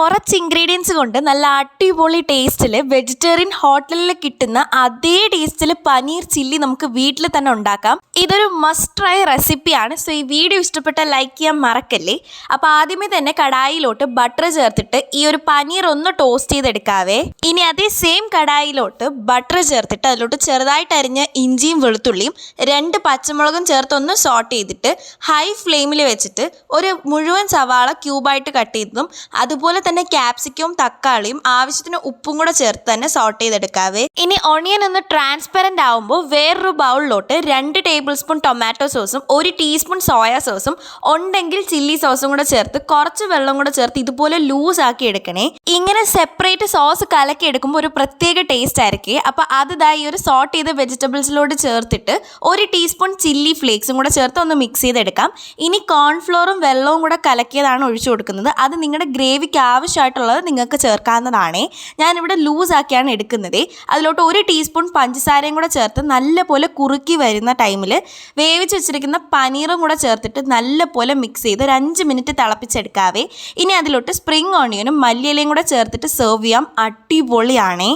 കുറച്ച് ഇൻഗ്രീഡിയൻസ് കൊണ്ട് നല്ല അടിപൊളി ടേസ്റ്റിൽ വെജിറ്റേറിയൻ ഹോട്ടലിൽ കിട്ടുന്ന അതേ ടേസ്റ്റിൽ പനീർ ചില്ലി നമുക്ക് വീട്ടിൽ തന്നെ ഉണ്ടാക്കാം. ഇതൊരു മസ്റ്റ് ട്രൈ റെസിപ്പിയാണ് സോ ഈ വീഡിയോ ഇഷ്ടപ്പെട്ട ലൈക്ക് ചെയ്യാൻ മറക്കല്ലേ? അപ്പോൾ ആദ്യമേ തന്നെ കടായിലോട്ട് ബട്ടർ ചേർത്തിട്ട് ഈ ഒരു പനീർ ഒന്ന് ടോസ്റ്റ് ചെയ്തെടുക്കാവേ. ഇനി അതേ സെയിം കടായിലോട്ട് ബട്ടർ ചേർത്തിട്ട് അതിലോട്ട് ചെറുതായിട്ട് അരിഞ്ഞ ഇഞ്ചിയും വെളുത്തുള്ളിയും രണ്ട് പച്ചമുളകും ചേർത്ത് ഒന്ന് സോട്ട് ചെയ്തിട്ട് ഹൈ ഫ്ലെയിമിൽ വെച്ചിട്ട് ഒരു മുഴുവൻ സവാള ക്യൂബായിട്ട് കട്ട് ചെയ്തതും അതുപോലെ തന്നെ ക്യാപ്സിക്കവും തക്കാളിയും ആവശ്യത്തിന് ഉപ്പും കൂടെ ചേർത്ത് തന്നെ സോട്ട് ചെയ്തെടുക്കാവേ. ഇനി ഓണിയൻ ഒന്ന് ട്രാൻസ്പെറന്റ് ആവുമ്പോൾ വേറൊരു ബൗളിലോട്ട് രണ്ട് ടേബിൾ സ്പൂൺ ടൊമാറ്റോ സോസും ഒരു ടീസ്പൂൺ സോയ സോസും ഉണ്ടെങ്കിൽ ചില്ലി സോസും കൂടെ ചേർത്ത് കുറച്ച് വെള്ളം കൂടെ ചേർത്ത് ഇതുപോലെ ലൂസ് ആക്കി എടുക്കണേ. ഇങ്ങനെ സെപ്പറേറ്റ് സോസ് കലക്കി എടുക്കുമ്പോൾ ഒരു പ്രത്യേക ടേസ്റ്റ് ആയിരിക്കും. അപ്പോൾ അത് ഈ ഒരു സോട്ട് ചെയ്ത വെജിറ്റബിൾസിലോട്ട് ചേർത്തിട്ട് ഒരു ടീസ്പൂൺ ചില്ലി ഫ്ലേക്സും കൂടെ ചേർത്ത് ഒന്ന് മിക്സ് ചെയ്തെടുക്കാം. ഇനി കോൺഫ്ലോറും വെള്ളവും കൂടെ കലക്കിയതാണ് ഒഴിച്ചു കൊടുക്കുന്നത്. അത് നിങ്ങളുടെ ഗ്രേവിക്ക് ആവശ്യമായിട്ടുള്ളത് നിങ്ങൾക്ക് ചേർക്കാവുന്നതാണേ. ഞാനിവിടെ ലൂസാക്കിയാണ് എടുക്കുന്നത്. അതിലോട്ട് ഒരു ടീസ്പൂൺ പഞ്ചസാരയും കൂടെ ചേർത്ത് നല്ലപോലെ കുറുക്കി വരുന്ന ടൈമിൽ വേവിച്ച് വെച്ചിരിക്കുന്ന പനീറും കൂടെ ചേർത്തിട്ട് നല്ലപോലെ മിക്സ് ചെയ്ത് ഒരു അഞ്ച് മിനിറ്റ് തിളപ്പിച്ചെടുക്കാവേ. ഇനി അതിലോട്ട് സ്പ്രിംഗ് ഓണിയനും മല്ലിയിലയും കൂടെ ചേർത്തിട്ട് സെർവ് ചെയ്യാം. അടിപൊളിയാണേ.